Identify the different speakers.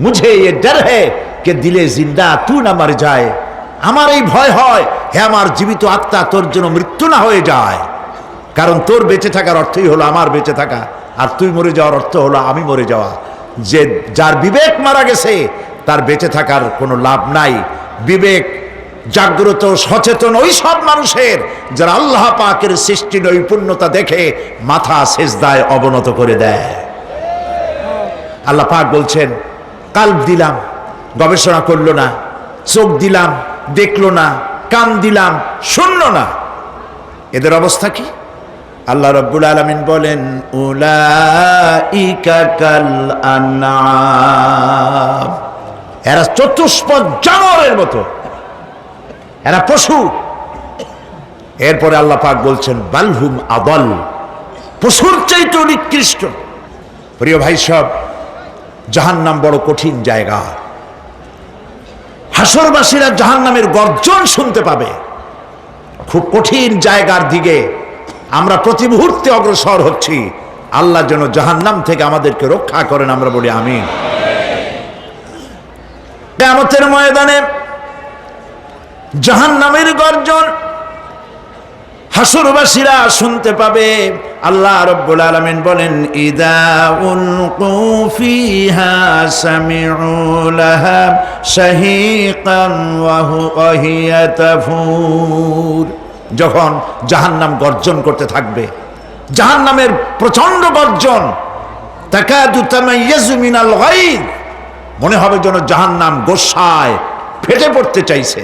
Speaker 1: মুঝে ये डर है कि দিলে জিন্দা তু না মর যায় আমার এই ভয় হয় হে আমার জীবিত আত্মা তোর জন্য মৃত্যু না হয়ে যায় কারণ তোর বেঁচে থাকার অর্থই হলো আমার বেঁচে থাকা আর তুই মরে যাওয়ার অর্থ হলো আমি মরে যাওয়া যে যার বিবেক মারা গেছে তার বেঁচে থাকার কোনো লাভ নাই বিবেক জাগ্রত সচেতন ওই সব মানুষের যারা আল্লাহ পাকের সৃষ্টি নৈপুণ্যতা দেখে মাথা সেজদায় অবনত করে দেয় আল্লাহ পাক বলছেন কাল্প দিলাম, গবেষণা করল না, চোখ দিলাম, দেখল না, কান দিলাম, শুনলো না। এদের অবস্থা কি? আল্লাহ রব্বুল আলমিন বলেন কাল। এরা চতুষ্পদ জানোয়ারের মতো। এরা পশু। এরপরে আল্লাহ পাক বলছেন বালহুম আদল। পশুর চাইতে নিকৃষ্ট। প্রিয় ভাই সব জাহান্নাম বড় কঠিন জায়গা। হাসরবাসীরা জাহান্নামের গর্জন শুনতে পাবে। খুব কঠিন জায়গার দিকে আমরা প্রতি মুহূর্তে অগ্রসর হচ্ছি। আল্লাহ যেন জাহান্নাম থেকে আমাদেরকে রক্ষা করেন, আমরা বলি আমি কেমতের ময়দানে জাহান্নামের গর্জন হাসরবাসীরা শুনতে পাবে। আল্লাহ রব্বুল আলামিন বলেন, ইদা উলকু ফিহা সামিউ ওয়া যখন গর্জন করতে থাকবে, জাহান্নামের প্রচণ্ড গর্জন মনে হবে যেন জাহান্নাম গোসায় ফেটে পড়তে চাইছে।